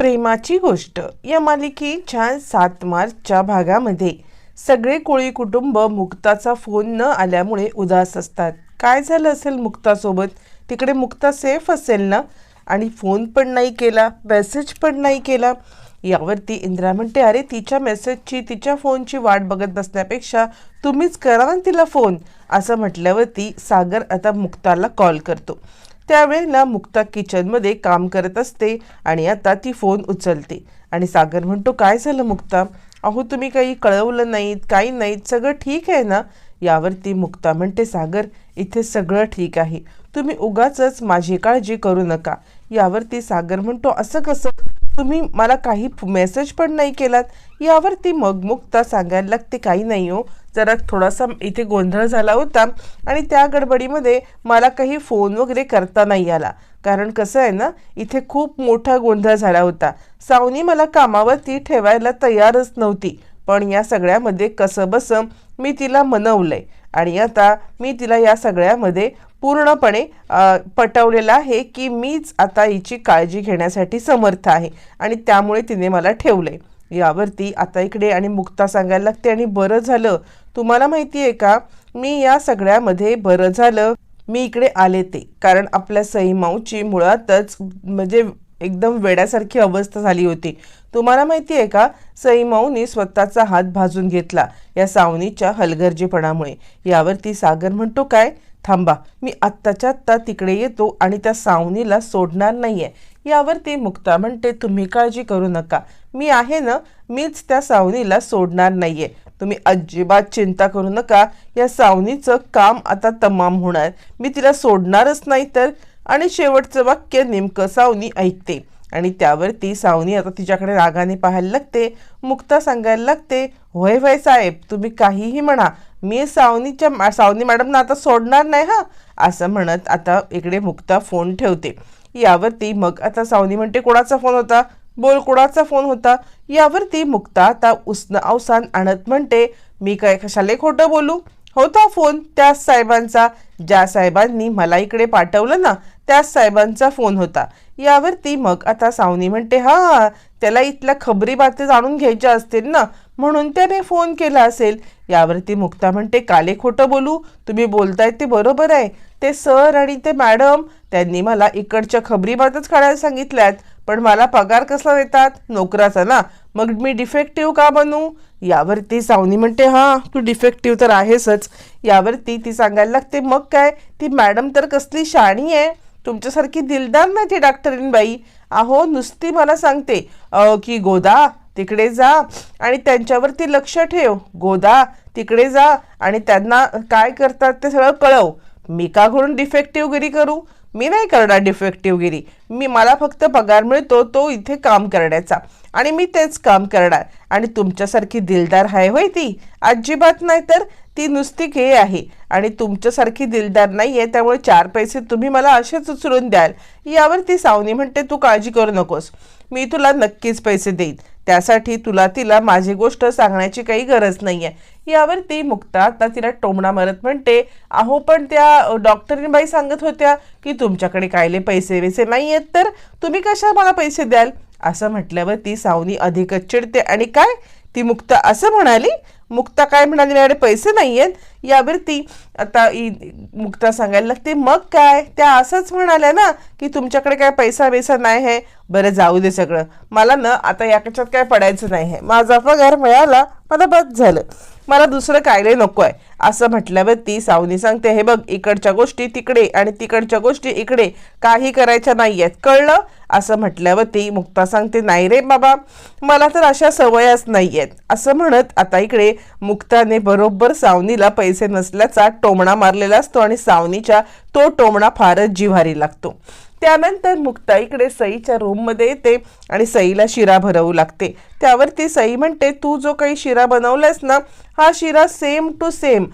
प्रेमाची गोष्ट. या मालिकेच्या सात मार्चच्या भागामध्ये. सगळे कोळी कुटुंब मुक्ताचा फोन न आल्यामुळे उदास असतात. काय झालं असेल मुक्तासोबत? तिकडे मुक्ता सेफ असेल ना? आणि फोन पण नाही केला मेसेज पण नाही केला. यावरती इंदिरा म्हणते अरे तिच्या मेसेजची तिच्या फोनची वाट बघत बसण्यापेक्षा तुम्हीच करा ना तिला फोन. असं म्हटल्यावरती सागर आता मुक्ताला कॉल करतो. त्यावेळेला मुक्ता किचनमध्ये काम करत असते आणि आता ती फोन उचलते. आणि सागर म्हणतो काय झालं मुक्ता? अहो तुम्ही काही कळवलं नाहीत काही नाहीत सगळं ठीक आहे ना? यावरती मुक्ता म्हणते सागर इथे सगळं ठीक आहे. तुम्ही उगाच माझी काळजी करू नका. यावरती सागर म्हणतो असं कसं? तुम्ही मला काही मेसेज पण नाही केलात. यावर ती मुक्ता सांगायला लागते काही नाही हो. जरा थोडासा इथे गोंधळ झाला होता आणि त्या गडबडीमध्ये मला काही फोन वगैरे करता नाही आला. कारण कसं आहे ना इथे खूप मोठा गोंधळ झाला होता. सावनी मला कामावरती ठेवायला तयारच नव्हती. पण या सगळ्यामध्ये कसं बसं मी तिला मनवलंय. आणि आता मी तिला या सगळ्यामध्ये पूर्णपणे पटवलेलं आहे की मीच आता हिची काळजी घेण्यासाठी समर्थ आहे आणि त्यामुळे तिने मला ठेवलंय. यावरती आता इकडे आणि मुक्ता सांगायला लागते आणि बरं झालं. तुम्हाला माहिती आहे का? मी या सगळ्यामध्ये बरं झालं. मी इकडे आले ते. कारण आपल्या सईमाऊची मुळातच म्हणजे एकदम वेड्यासारखी अवस्था झाली होती. तुम्हाला माहिती आहे का सईमाऊनी स्वतःचा हात भाजून घेतला या सावनीच्या हलगर्जीपणामुळे. यावरती सागर म्हणतो काय? थांबा मी आत्ताच्या आत्ता तिकडे येतो आणि त्या सावनीला सोडणार नाहीये. यावरती मुक्ता म्हणते तुम्ही काळजी करू नका. मी आहे ना मीच त्या सावनीला सोडणार नाहीये. तुम्ही अजिबात चिंता करू नका. या सावनीचं काम आता तमाम होणार. मी तिला सोडणारच नाही तर. आणि शेवटचं वाक्य नेमकं सावनी ऐकते. आणि त्यावरती सावनी आता तिच्याकडे रागाने पाहायला लागते. मुक्ता सांगायला लागते होय होय साहेब तुम्ही काहीही म्हणा. मी सावनीच्या मा- सावनी मॅडमना आता सोडणार नाही हां असं म्हणत आता इकडे मुक्ता फोन ठेवते. यावरती मग आता सावनी म्हणते कोणाचा फोन होता? बोल कोणाचा फोन होता? यावरती मुक्ता आता उष्ण अवसान आणत म्हणते मी काय कशाला खोटं बोलू? होता फोन. त्याच साहेबांचा ज्या साहेबांनी मला इकडे पाठवलं ना त्याच साहेबांचा फोन होता. यावरती मग आता सावनी म्हणते हा त्याला इथल्या खबरी बातम्या जाणून घ्यायच्या असतील ना म्हणून त्याने फोन केला असेल. यावरती मुक्ता म्हणते काले खोटं बोलू? तुम्ही बोलताय ते बरोबर आहे. ते सर आणि ते मॅडम त्यांनी मला इकडच्या खबरी बातच काढायला सांगितल्यात. पण मला पगार कसला देतात? नोकराचा ना. मग मी डिफेक्टिव्ह का बनू? यावरती सावनी म्हणते हां तू डिफेक्टिव्ह तर आहेसच. यावरती ती सांगायला लागते मग काय? ती मॅडम तर कसली शाणी आहे. तुमच्यासारखी दिलदार नाही ती डॉक्टरीन बाई. अहो नुसती मला सांगते की गोदा तिकडे जा आणि त्यांच्यावरती लक्ष ठेव. गोदा तिकडे जा आणि त्यांना काय करतात ते सगळं कळव. मी का घडून डिफेक्टिव्ह घरी करू? मी नाही करणार डिफेक्टिव्हगिरी मी मला फक्त पगार मिळतो तो इथे काम करण्याचा. आणि मी तेच काम करणार. आणि तुमच्यासारखी दिलदार आहे होय ती? अजिबात नाही तर ती नुसती घे आहे. आणि तुमच्यासारखी दिलदार नाही आहे त्यामुळे चार पैसे तुम्ही मला असेच उचलून द्याल. यावर ती सावनी म्हणते तू काळजी करू नकोस. मी तुला नक्कीच पैसे देईन. त्यासाठी तुला तिला माझी गोष्ट सांगण्याची काही गरज नाही आहे यावर ती मुक्ता. आता तिला टोमणा मारत म्हणते अहो पण त्या डॉक्टरीनबाई सांगत होत्या की तुमच्याकडे कायले पैसे वैसे नाही आहेत तर तुम्ही कशा मला पैसे द्याल? असं म्हटल्यावर ती सावनी अधिकच चिडते. आणि काय? ती मुक्ता असं म्हणाली? मुक्ता काय म्हणाली? माझ्याकडे पैसे नाही आहेत यावर ती आता मुक्ता सांगायला लागते मग काय? त्या असंच म्हणाल्या ना की तुमच्याकडे काय पैसा बेसा नाही आहे. बरं जाऊ दे सगळं. मला ना आता याच्यात काय पडायचं नाही आहे. माझा पगार मिळाला मला बस झालं. मला दुसरं कायले नको आहे. असं म्हटल्यावर ती सावनी सांगते हे बघ इकडच्या गोष्टी तिकडे आणि तिकडच्या गोष्टी इकडे. काही करायच्या नाही आहेत कळलं? असं म्हटल्यावर ती मुक्ता सांगते नाही रे बाबा मला तर अशा सवयच नाही आहेत असं म्हणत आता इकडे मुक्ताने बरोबर सावनीला पैसे नसल्याचा टोमणा मारलेला असतो आणि सावनीच्या तो टोमणा फारच जिव्हारी लागतो. त्यानंतर मुक्ता इकडे सईच्या रूममध्ये येते आणि सईला शिरा भरवू लागते. त्यावर ती सई म्हणते तू जो काही शिरा बनवलास ना हा शिरा सेम टू सेम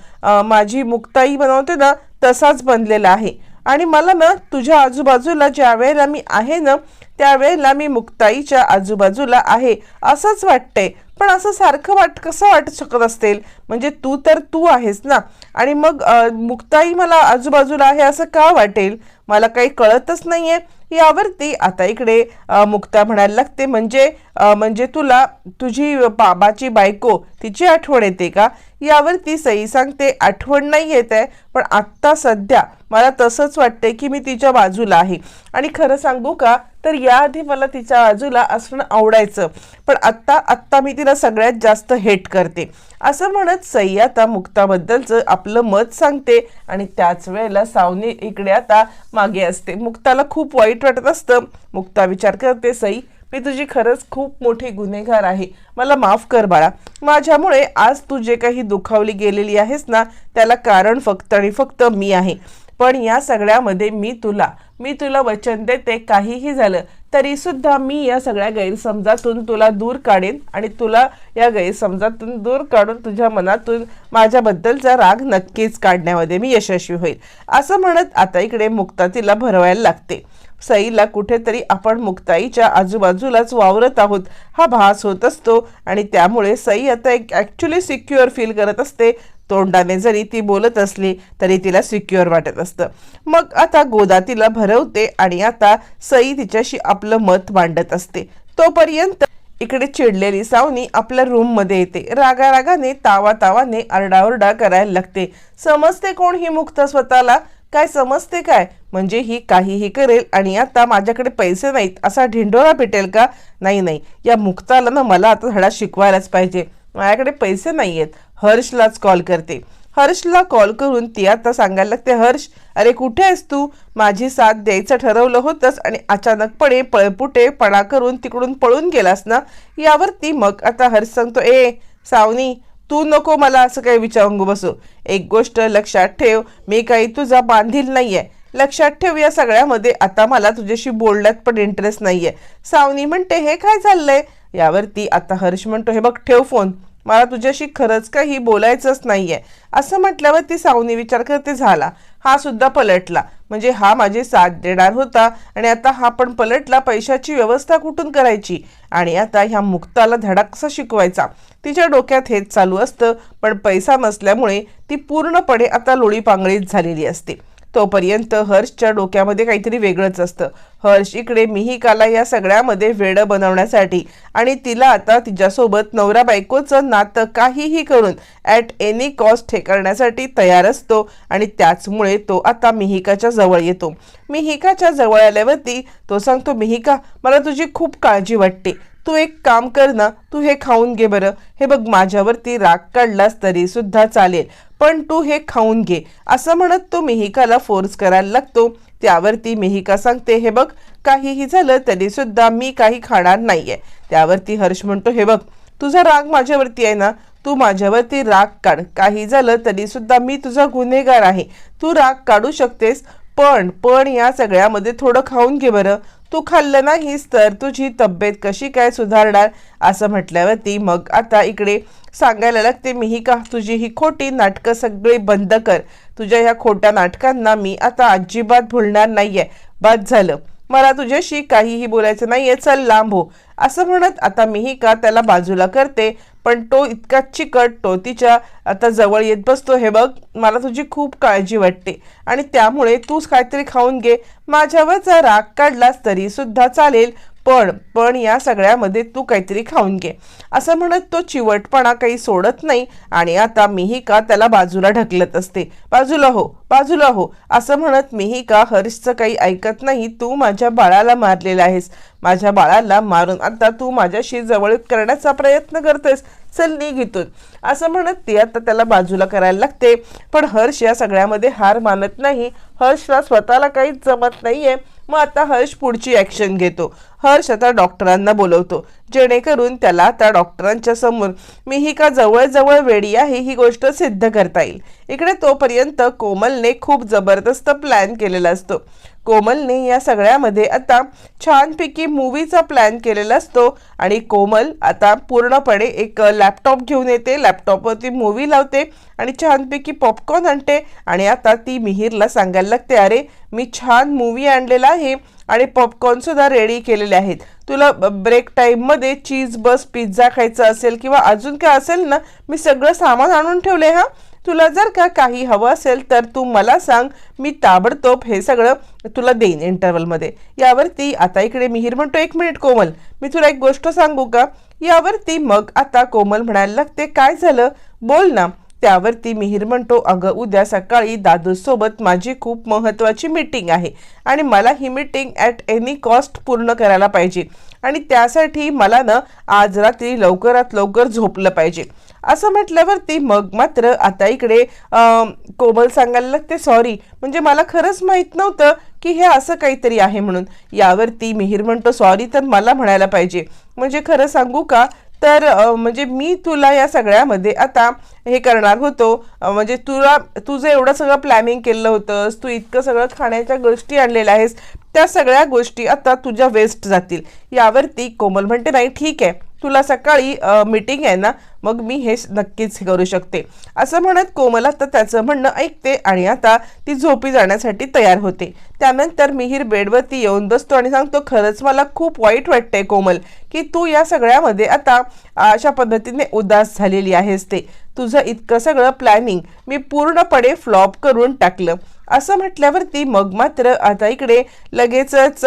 माझी मुक्ताई बनवते ना तसाच बनलेला आहे. आणि मला ना तुझ्या आजूबाजूला ज्या वेळेला मी आहे ना त्यावेळेला मी मुक्ताईच्या आजूबाजूला आहे असंच वाटतंय पण असं सारखं वाट कसं वाटू शकत असेल म्हणजे तू तर तू आहेस ना. आणि मग मुक्ताई मला आजूबाजूला आहे असं का वाटेल? मला काही कळतच नाही आहे यावरती आता इकडे मुक्ता म्हणायला लागते म्हणजे म्हणजे तुला तुझी बाबाची बायको तिची आठवण येते का? यावरती सई सांगते आठवण नाही येत आहे पण आत्ता सध्या मला तसंच वाटते की मी तिच्या बाजूला आहे. आणि खरं सांगू का तर याआधी मला तिच्या बाजूला असणं आवडायचं पण आत्ता आत्ता मी तिला सगळ्यात जास्त हेट करते. असं म्हणत सई आता मुक्ताबद्दलचं आपलं मत सांगते आणि त्याच वेळेला सावनी इकडे आता मागे असते. मुक्ताला खूप वाईट वाटत असतं. मुक्ता विचार करते सई मी तुझी खरंच खूप मोठी गुन्हेगार आहे. मला माफ कर बाळा. माझ्यामुळे आज तू जे काही दुखावली गेलेली आहेस ना त्याला कारण फक्त आणि फक्त मी आहे. पण या सगळ्यामध्ये मी तुला मी तुला वचन देते. काहीही झालं तरी सुद्धा मी या सगळ्या गैरसमजातून तुला दूर काढेन आणि तुला या गैरसमजातून दूर काढून तुझ्या मनातून माझ्याबद्दलचा राग नक्कीच काढण्यामध्ये मी यशस्वी होईल. असं म्हणत आता इकडे मुक्ता तिला भरवायला लागते. सईला कुठेतरी आपण मुक्ताईच्या आजूबाजूलाच वावरत आहोत. हा भास होत असतो आणि त्यामुळे सई आता एक ॲक्च्युली सिक्युअर फील करत असते. तोंडाने जरी ती बोलत असली तरी तिला सिक्युअर वाटत असतं. मग आता गोदा तिला भरवते आणि आता सई तिच्याशी आपलं मत मांडत असते. तोपर्यंत इकडे चिडलेली सावनी आपल्या रूममध्ये येते. रागारागाने तावा तावाने आरडाओरडा करायला लागते. समजते कोण ही मुक्त स्वतःला? काय समजते काय? म्हणजे ही काहीही करेल आणि आता माझ्याकडे पैसे नाहीत असा ढिंडोरा पेटेल का? नाही नाही. या मुक्ताला ना मला आता धडा शिकवायलाच पाहिजे. माझ्याकडे पैसे नाही आहेत हर्षलाच कॉल करते. हर्षला कॉल करून ती आता सांगायला लागते हर्ष अरे कुठे आहेस तू? माझी साथ द्यायचं ठरवलं होतंस आणि अचानकपणे पळपुटेपणा करून तिकडून पळून गेलास ना? यावरती मग आता हर्ष सांगतो ए सावनी तू नको मला असं काही विचारू बसू. एक गोष्ट लक्षात ठेव मी काही तुझा बांधील नाही आहे लक्षात ठेव या सगळ्यामध्ये आता मला तुझ्याशी बोलण्यात पण इंटरेस्ट नाही आहे सावनी म्हणते हे काय चाललंय? यावरती आता हर्ष म्हणतो हे बघ ठेव फोन. मला तुझ्याशी खरंच काही बोलायचंच नाही आहे असं म्हटल्यावर ती सावनी विचार करते झाला. हा सुद्धा पलटला. म्हणजे हा माझी साथ देणार होता आणि आता हा पण पलटला पैशाची व्यवस्था कुठून करायची? आणि आता ह्या मुक्ताला धडा कसा शिकवायचा. तिच्या डोक्यात हेच चालू असतं पण पैसा नसल्यामुळे ती पूर्णपणे आता लोळी पांगळीत झालेली असते. तोपर्यंत हर्षच्या डोक्यामध्ये काहीतरी वेगळंच असतं. हर्ष इकडे मिहिकाला या सगळ्यामध्ये वेडं बनवण्यासाठी आणि तिला आता तिच्यासोबत नवरा बायकोचं नातं काहीही करून ॲट एनी कॉस्ट हे करण्यासाठी तयार असतो आणि त्याचमुळे तो आता मिहिकाच्या जवळ येतो. मिहिकाच्या जवळ आल्यावरती तो सांगतो मिहिका मला तुझी खूप काळजी वाटते. तू एक काम कर ना तू हे खाऊन घे बरं. हे बघ माझ्यावरती राग काढलास तरी सुद्धा चालेल. पण तू हे खाऊन घे. असं म्हणत तो मिहिकाला फोर्स करायला लागतो. त्यावरती मिहिका सांगते हे बघ काहीही झालं तरी सुद्धा मी काही खाणार नाहीये. त्यावरती हर्ष म्हणतो हे बघ तुझा राग माझ्यावरती आहे ना? तू माझ्यावरती राग काढ. काही झालं तरी सुद्धा मी तुझा गुन्हेगार आहे. तू राग काढू शकतेस पण पण या सगळ्यामध्ये थोडं खाऊन घे बरं. तू खाल्लं नाहीस तर तुझी तब्येत कशी काय सुधारणार? असं म्हटल्यावरती मग आता इकडे सांगायला लागते मी ही का तुझी ही खोटी नाटकं सगळी बंद कर. तुझ्या ह्या खोट्या नाटकांना मी आता अजिबात भुलणार नाहीये. बाद झालं. मला तुझ्याशी काहीही बोलायचं नाहीये चल लांब हो. असं म्हणत आता मीही का त्याला बाजूला करते? पण तो इतका चिकट तो तिच्या आता जवळ येत बसतो. हे बघ मला तुझी खूप काळजी वाटते. आणि त्यामुळे तूच काहीतरी खाऊन घे. माझ्यावरचा राग काढलास तरी सुद्धा चालेल पण पण या सगळ्यामध्ये तू काहीतरी खाऊन घे. असं म्हणत तो चिवटपणा काही सोडत नाही आणि आता मीही का त्याला बाजूला ढकलत असते. बाजूला हो बाजूला हो असं म्हणत मीही का हर्षचं काही ऐकत नाही. तू माझ्या बाळाला मारलेला आहेस. माझ्या बाळाला मारून आता तू माझ्याशी जवळ करण्याचा प्रयत्न करतेस. चल निघितून असं म्हणत ती आता त्याला बाजूला करायला लागते. पण हर्ष या सगळ्यामध्ये हार मानत नाही. हर्षला स्वतःला काहीच जमत नाहीये. मग आता हर्ष पुढची ॲक्शन घेतो. हर्ष आता डॉक्टरांना बोलवतो. जेणेकरून त्याला त्या डॉक्टरांच्या समोर मी ही का जवळजवळ वेडी आहे ही गोष्ट सिद्ध करता येईल. इकडे तोपर्यंत कोमलने खूप जबरदस्त प्लॅन केलेला असतो. कोमलने या सगळ्यामध्ये आता छानपैकी मूवीचा प्लॅन केलेला असतो. आणि कोमल आता पूर्णपणे एक लॅपटॉप घेऊन येते. लॅपटॉपवरती मूवी लावते आणि छानपैकी पॉपकॉर्न आणते. आणि आता ती मिहीरला सांगायला लागते अरे मी छान मूवी आणलेला आहे आणि पॉपकॉर्नसुद्धा रेडी केलेले आहेत. तुला ब्रेक टाईममध्ये चीज बस पिझ्झा खायचा असेल किंवा अजून काय असेल ना मी सगळं सामान आणून ठेवले हां? तुला जर का काही हवं असेल तर तू मला सांग. मी ताबडतोब हे सगळं तुला देईन इंटरवलमध्ये यावरती आता इकडे मिहीर म्हणतो एक मिनिट कोमल मी तुला एक गोष्ट सांगू का? यावरती मग आता कोमल म्हणायला लागते काय झालं? बोल ना. त्यावरती मिहीर म्हणतो अगं उद्या सकाळी दादूसोबत माझी खूप महत्त्वाची मीटिंग आहे आणि मला ही मीटिंग ॲट एनी कॉस्ट पूर्ण करायला पाहिजे आणि त्यासाठी मला ना आज रात्री लवकरात लवकर झोपलं पाहिजे. असं म्हटल्यावरती मग मात्र आता इकडे कोमल सांगायला लागते सॉरी म्हणजे मला खरंच माहीत नव्हतं की हे असं काहीतरी आहे म्हणून. यावरती मिहीर म्हणतो सॉरी तर मला म्हणायला पाहिजे. म्हणजे खरं सांगू का? तर म्हणजे मी तुला या सगळ्यामध्ये आता हे करणार होतो. म्हणजे तुला तुझं एवढं सगळं प्लॅनिंग केलं होतंस तू इतकं सगळं खाण्याच्या गोष्टी आणलेल्या आहेस त्या सगळ्या गोष्टी आता तुझ्या वेस्ट जातील. यावरती कोमल म्हणते नाही ठीक आहे. तुला सकाळी मीटिंग आहे ना मग मी हे नक्कीच करू शकते. असं म्हणत कोमल आता त्याचं म्हणणं ऐकते आणि आता ती झोपी जाण्यासाठी तयार होते. त्यानंतर मिहीर बेडवरती येऊन बसतो आणि सांगतो खरंच मला खूप वाईट वाटतंय कोमल की तू या सगळ्यामध्ये आता अशा पद्धतीने उदास झालेली आहेस ते. तुझं इतकं सगळं प्लॅनिंग मी पूर्णपणे फ्लॉप करून टाकलं. असं म्हटल्यावरती मग मात्र आता इकडे लगेचच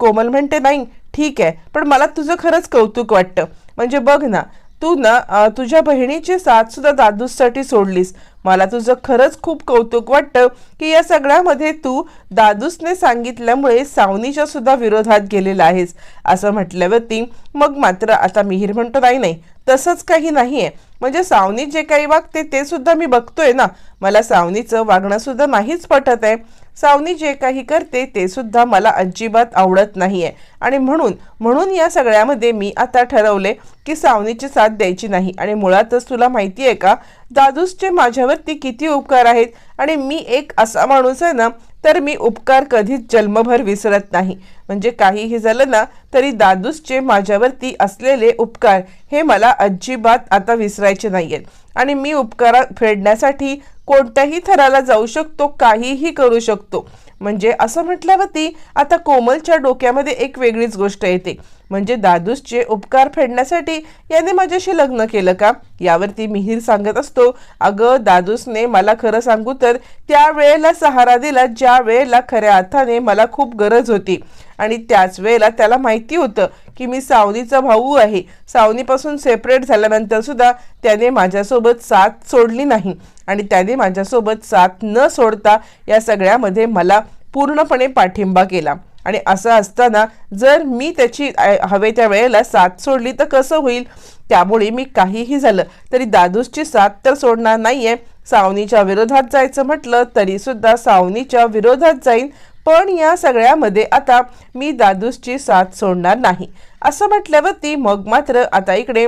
कोमल म्हणते नाही ठीक आहे. पण मला तुझं खरंच कौतुक वाटतं. म्हणजे बघ ना तू ना तुझ्या बहिणीची साथसुद्धा दादूससाठी दादूसाठी सोडलीस. मला तुझं खरंच खूप कौतुक वाटतं की या सगळ्यामध्ये तू दादूसने सांगितल्यामुळे सावनीच्या सुद्धा विरोधात गेलेला आहेस. असं म्हटल्यावरती मग मात्र आता मिहीर म्हणतो नाही नाही तसंच काही नाही आहे म्हणजे सावनी जे काही वागते ते सुद्धा मी बघतोय ना. मला सावनीचं वागणंसुद्धा नाहीच पटत आहे. सावनी जे काही करते ते सुद्धा मला अजिबात आवडत नाही आहे आणि म्हणून म्हणून या सगळ्यामध्ये मी आता ठरवले की सावनीची साथ द्यायची नाही. आणि मुळातच तुला माहिती आहे का दादूसचे माझ्यावरती किती उपकार आहेत. आणि मी एक असा माणूस आहे ना तर मी उपकार कधीच जन्मभर विसरत नाही. म्हणजे काहीही झालं ना तरी दादूसचे माझ्यावरती असलेले उपकार हे मला अजिबात आता विसरायचे नाही आहेत आणि मी उपकार फेडण्यासाठी कोणत्याही थराला जाऊ शकतो काहीही करू शकतो. म्हणजे असं म्हटल्यावरती आता कोमलच्या डोक्यामध्ये एक वेगळीच गोष्ट येते. म्हणजे दादूसचे उपकार फेडण्यासाठी याने माझ्याशी लग्न केलं का? यावरती मिहीर सांगत असतो अगं दादूसने मला खरं सांगू तर त्या वेळेला सहारा दिला ज्या वेळेला खऱ्या अर्थाने मला खूप गरज होती. आणि त्याच वेळेला त्याला माहिती होतं की मी सावनीचा भाऊ आहे. सावनीपासून सेपरेट झाल्यानंतर सुद्धा त्याने माझ्यासोबत साथ सोडली नाही. आणि त्याने माझ्यासोबत साथ न सोडता या सगळ्यामध्ये मला पूर्णपणे पाठिंबा केला. आणि असं असताना जर मी त्याची हवे त्या वेळेला साथ सोडली तर कसं होईल? त्यामुळे मी काहीही झालं तरी दादूसची साथ तर सोडणार नाही आहे सावनीच्या विरोधात जायचं म्हटलं तरीसुद्धा सावनीच्या विरोधात जाईन. पण या सगळ्यामध्ये आता मी दादूसची साथ सोडणार नाही. असं म्हटल्यावरती मग मात्र आता इकडे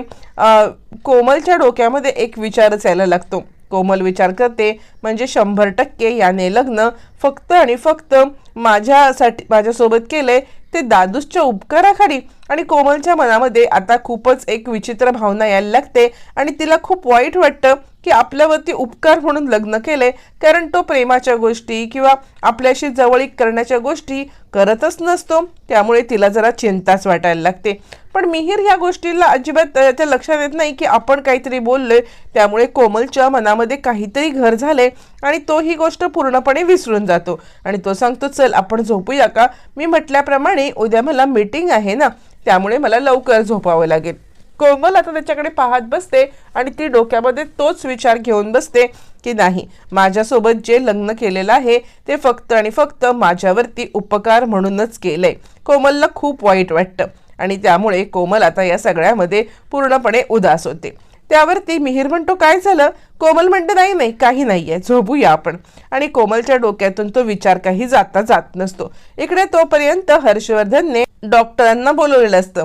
कोमलच्या डोक्यामध्ये एक विचारच यायला लागतो. कोमल विचार करते म्हणजे शंभर टक्के याने लग्न फक्त आणि फक्त माझ्यासाठी माझ्यासोबत केलंय ते दादूसच्या उपकाराखाली. आणि कोमलच्या मनामध्ये आता खूपच एक विचित्र भावना यायला लागते आणि तिला खूप वाईट वाटतं की आपल्यावरती उपकार म्हणून लग्न केले कारण तो प्रेमाच्या गोष्टी किंवा आपल्याशी जवळीक करण्याच्या गोष्टी करतच नसतो त्यामुळे तिला जरा चिंताच वाटायला लागते. पण मिहीर ह्या गोष्टीला अजिबात त्या लक्षात येत नाही की आपण काहीतरी बोललोय त्यामुळे कोमलच्या मनामध्ये काहीतरी घर झाले आणि तो ही गोष्ट पूर्णपणे विसरून जातो. आणि तो सांगतो चल आपण झोपूया का? मी म्हटल्याप्रमाणे उद्या मला मीटिंग आहे ना त्यामुळे मला लवकर झोपावं लागेल. कोमल आता त्याच्याकडे पाहत बसते आणि ती डोक्यामध्ये तोच विचार घेऊन बसते की नाही माझ्यासोबत जे लग्न केलेलं आहे ते फक्त आणि फक्त माझ्यावरती उपकार म्हणूनच केलंय. कोमलला खूप वाईट वाटतं आणि त्यामुळे कोमल आता या सगळ्यामध्ये पूर्णपणे उदास होते. त्यावरती मिहीर म्हणतो काय झालं? कोमल म्हणते नाही नाही काही नाहीये झोपूया आपण. आणि कोमलच्या डोक्यातून तो विचार काही जाता जात नसतो. इकडे तोपर्यंत हर्षवर्धनने डॉक्टरांना बोलवलेलं असतं.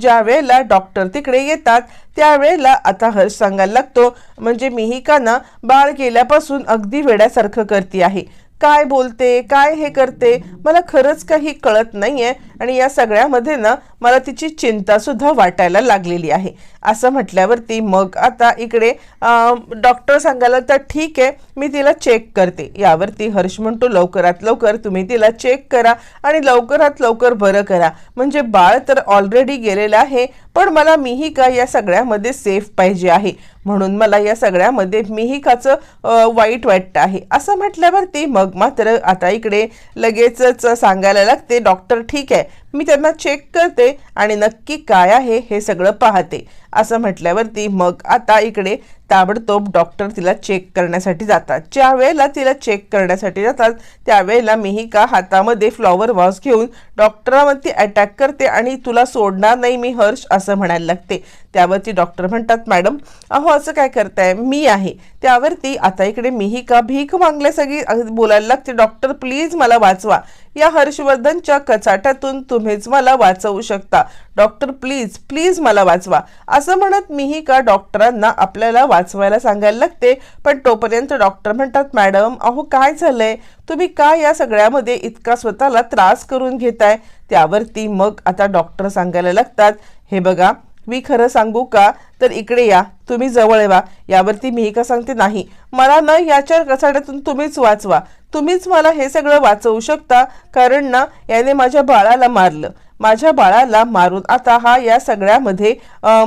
ज्या वेळेला डॉक्टर तिकडे येतात त्यावेळेला आता हर्ष सांगायला लागतो म्हणजे मिहिकाना बाळ गेल्यापासून अगदी वेड्यासारखं करते आहे. काय बोलते काय हे करते मला खरंच काही कळत नाहीये आणि या सगळ्यामध्ये ना मला तिची चिंता सुद्धा वाटायला लागलेली आहे. असं म्हटल्यावरती मग आता इकडे डॉक्टर सांगायला तर ठीक आहे मी तिला चेक करते. यावरती हर्ष म्हणतो लवकरात लवकर तुम्ही तिला चेक करा आणि लवकरात लवकर बरं करा. म्हणजे बाळ तर ऑलरेडी गेलेलं आहे पण मला मिहिका या सगळ्यामध्ये सेफ पाहिजे आहे. म्हणून मला या सगळ्यामध्ये मिहिकाचं वाईट वाटतं आहे. असं म्हटल्यावरती मग मात्र आता इकडे लगेचच सांगायला लागते. डॉक्टर ठीक आहे. मी त्यांना चेक करते आणि नक्की काय आहे हे सगळं पाहते. असं म्हटल्यावरती मग आता इकडे ताबडतोब डॉक्टर तिला चेक करण्यासाठी जातात. ज्या वेळेला तिला चेक करण्यासाठी जातात त्यावेळेला मिहिका हातामध्ये फ्लॉवर वॉश घेऊन डॉक्टरावरती अटॅक करते आणि तुला सोडणार नाही मी हर्ष असं म्हणायला लागते. त्यावरती डॉक्टर म्हणतात मॅडम अहो असं काय करताय? मी आहे. त्यावरती आता इकडे मिहिका भीक मागल्या सगळी बोलायला लागते डॉक्टर प्लीज मला वाचवा. या हर्षवर्धनच्या कचाट्यातून तुम्हीच मला वाचवू शकता. डॉक्टर प्लीज प्लीज मला वाचवा. असं म्हणत मीही का डॉक्टरांना आपल्याला वाचवायला सांगायला लागते? पण तोपर्यंत डॉक्टर म्हणतात मॅडम अहो काय झालंय? तुम्ही का या सगळ्यामध्ये इतका स्वतःला त्रास करून घेताय? त्यावरती मग आता डॉक्टर सांगायला लागतात हे बघा मी खरं सांगू का? तर इकडे या. तुम्ही जवळ येवा. यावरती मी का सांगते नाही. मला ना याच्या कसाड्यातून तुम्हीच वाचवा. तुम्हीच मला हे सगळं वाचवू शकता? कारण ना याने माझ्या बाळाला मारलं. माझ्या बाळाला मारून आता हा या सगळ्यामध्ये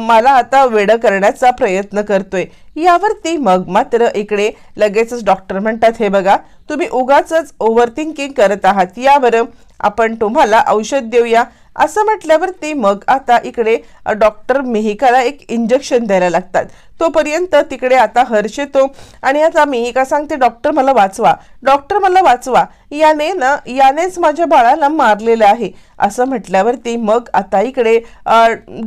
मला आता वेडं करण्याचा प्रयत्न करतोय. यावरती मग मात्र इकडे लगेचच डॉक्टर म्हणतात हे बघा तुम्ही उगाच ओव्हर थिंकिंग करत आहात. यावर आपण तुम्हाला औषध देऊया. असं म्हटल्यावरती मग आता इकडे डॉक्टर मेहिकाला एक इंजेक्शन द्यायला लागतात. तोपर्यंत तिकडे आता हर्ष येतो. आणि आता मिहिका सांगते डॉक्टर मला वाचवा. डॉक्टर मला वाचवा. याने ना यानेच माझ्या बाळाला मारलेलं आहे. असं म्हटल्यावरती मग आता इकडे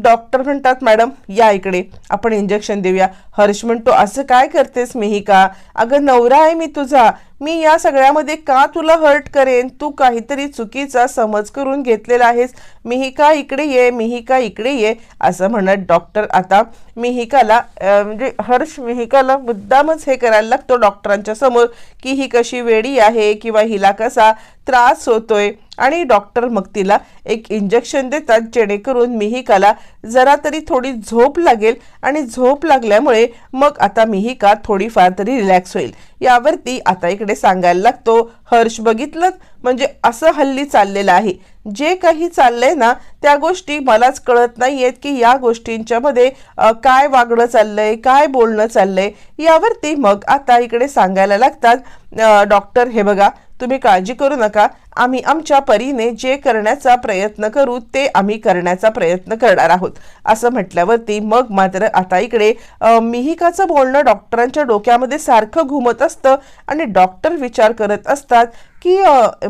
डॉक्टर म्हणतात मॅडम या इकडे. आपण इंजेक्शन देऊया. हर्ष म्हणतो असं काय करतेस मिहिका? अगं नवरा आहे मी तुझा. मी या सगळ्यामध्ये का तुला हर्ट करेन? तू काहीतरी चुकीचा समज करून घेतलेला आहेस. मिहिका इकडे ये. मिहिका इकडे ये. असं म्हणत डॉक्टर आता मिहिकाला म्हणजे हर्ष मिहिकाला मुद्दामच हे करायला लागतो डॉक्टरांच्या समोर की ही कशी वेडी आहे किंवा हिला कसा त्रास होतोय. आणि डॉक्टर मग तिला एक इंजेक्शन देतात जेणेकरून मिहिकाला जरा तरी थोडी झोप लागेल आणि झोप लागल्यामुळे मग आता मिहिका थोडीफार तरी रिलॅक्स होईल. यावरती आता इकडे सांगायला लागतो हर्ष बघितलं? म्हणजे असं हल्ली चाललेलं आहे. जे काही चाललंय ना त्या गोष्टी मलाच कळत नाही आहेत की या गोष्टींच्यामध्ये काय वागणं चाललंय काय बोलणं चाललंय? यावरती मग आता इकडे सांगायला लागतात डॉक्टर हे बघा तुम्ही काळजी करू नका. आम्ही आमच्या परीने जे करण्याचा प्रयत्न करू ते आम्ही करण्याचा प्रयत्न करणार आहोत. असं म्हटल्यावरती मग मात्र आता इकडे मिहिकाचं बोलणं डॉक्टरांच्या डोक्यामध्ये सारखं घुमत असतं आणि डॉक्टर विचार करत असतात की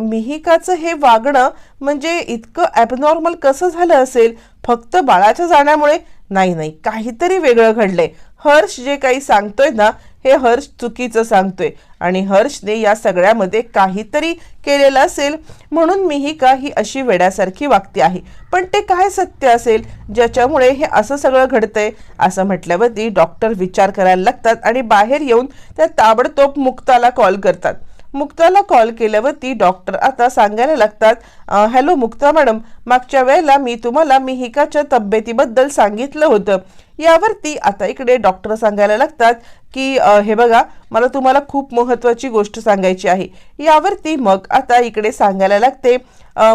मिहिकाचं हे वागणं म्हणजे इतकं ॲबनॉर्मल कसं झालं असेल? फक्त बाळाच्या जाण्यामुळे? नाही नाही काहीतरी वेगळं घडलंय. हर्ष जे काही सांगतोय ना हे हर्ष चुकीचं सांगतोय. आणि हर्षने या सगळ्यामध्ये काहीतरी केलेलं असेल म्हणून मिहिका ही अशी वेड्यासारखी वागते आहे. पण ते काय सत्य असेल? ज्याच्यामुळे हे असं सगळं घडतंय? असं म्हटल्यावरती डॉक्टर विचार करायला लागतात आणि बाहेर येऊन त्या ताबडतोब मुक्ताला कॉल करतात. मुक्ताला कॉल केल्यावरती डॉक्टर आता सांगायला लागतात हॅलो मुक्ता मॅडम मागच्या वेळेला मी तुम्हाला मिहिकाच्या तब्येतीबद्दल सांगितलं होतं. यावरती आता इकडे डॉक्टर सांगायला लागतात की हे बघा मला तुम्हाला खूप महत्त्वाची गोष्ट सांगायची आहे. यावरती मग आता इकडे सांगायला लागते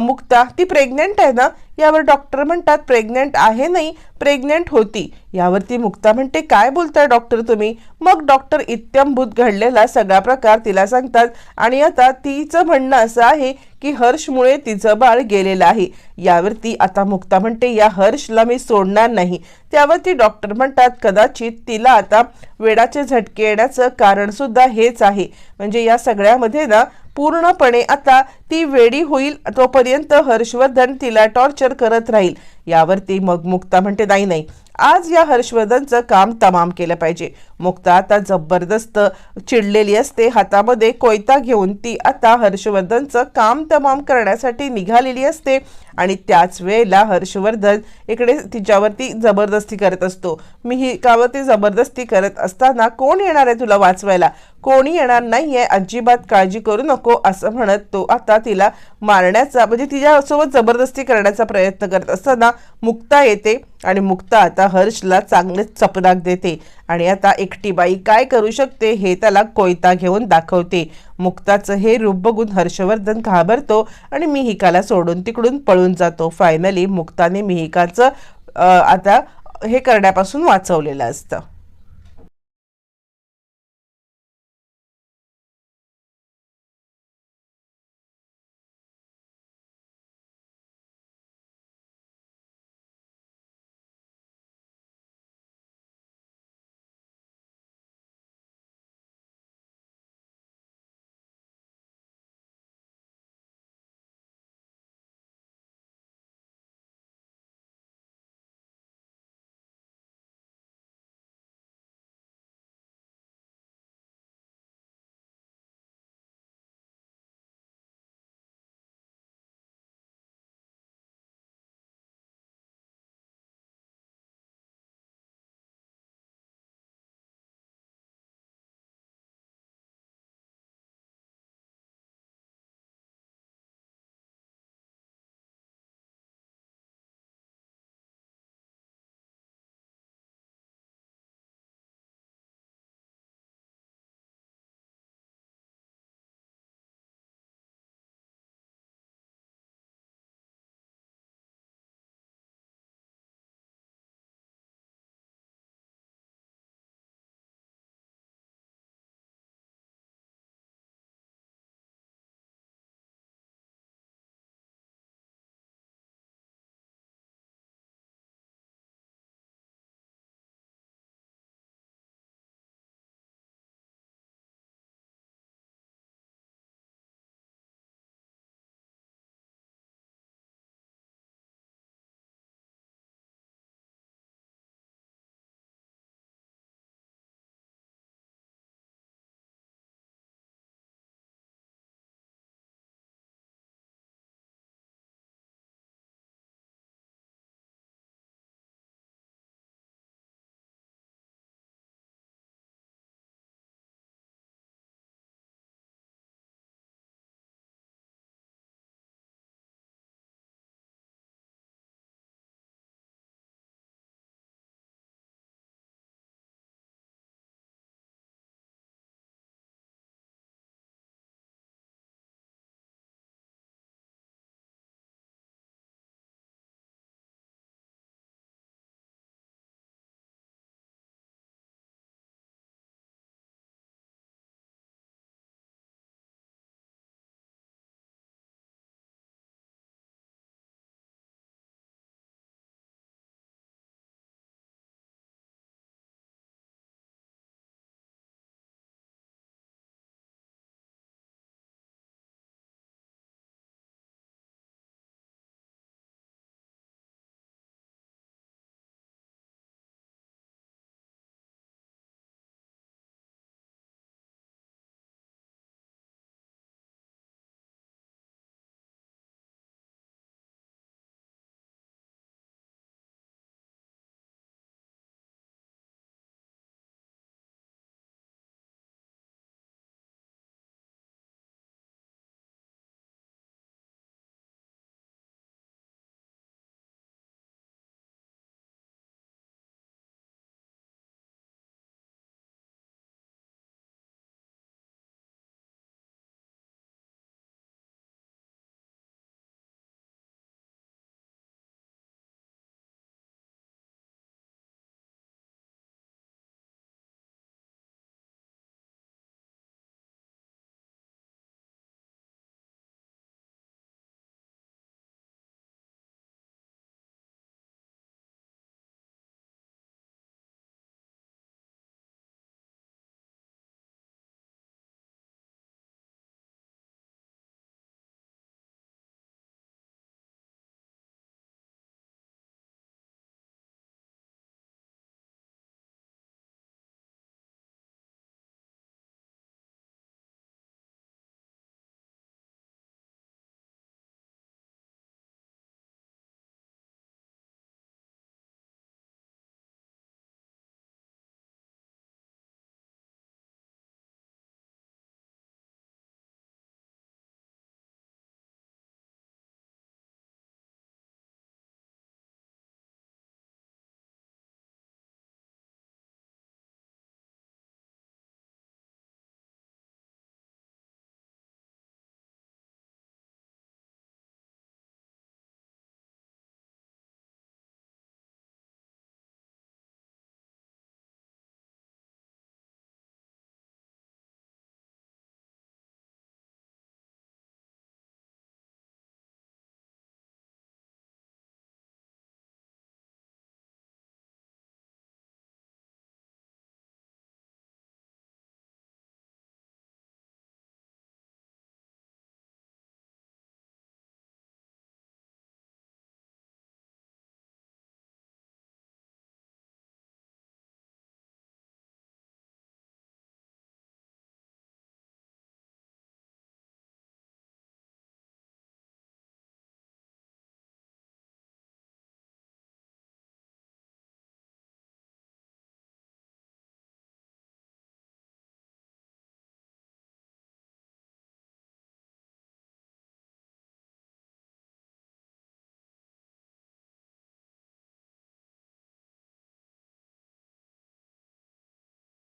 मुक्ता ती प्रेग्नंट आहे ना यावर डॉक्टर म्हणतात प्रेग्नंट आहे नाही प्रेग्नंट होती. यावरती मुक्ता म्हणते काय बोलताय डॉक्टर तुम्ही? मग डॉक्टर इत्यंभूत घडलेला सगळा प्रकार तिला सांगतात आणि आता तिचं म्हणणं असं आहे की हर्षमुळे तिचं बाळ गेलेलं आहे. यावरती आता मुक्ता म्हणते या हर्षला मी सोडणार नाही. त्यावरती डॉक्टर म्हणतात कदाचित तिला आता वेडाचे झटके येण्याचं कारण सुद्धा हेच आहे. म्हणजे या सगळ्यामध्ये ना पूर्णपणे आता ती वेडी होईल तोपर्यंत हर्षवर्धन तिला टॉर्चर करत राहील. यावरती मग मुक्ता म्हणते नाही नाही आज या हर्षवर्धनचं काम तमाम केलं पाहिजे. मुक्ता आता जबरदस्त चिडलेली असते. हातामध्ये कोयता घेऊन ती आता हर्षवर्धनचं काम तमाम करण्यासाठी निघालेली असते. आणि त्याच वेळेला हर्षवर्धन इकडे तिच्यावरती जबरदस्ती करत असतो. मी ही कावरती जबरदस्ती करत असताना कोण येणार आहे तुला वाचवायला? कोणी येणार नाही आहे अजिबात काळजी करू नको असं म्हणत तो आता तिला मारण्याचा म्हणजे तिच्यासोबत जबरदस्ती करण्याचा प्रयत्न करत असताना मुक्ता येते. आणि मुक्ता आता हर्षला चांगलेच चपराक देते आणि आता एकटी बाई काय करू शकते हे त्याला कोयता घेऊन दाखवते. मुक्ताचं हे रूप बघून हर्षवर्धन घाबरतो आणि मिहिकाला सोडून तिकडून पळून जातो. फायनली मुक्ताने मिहिकाचं आता हे करण्यापासून वाचवलेलं असतं.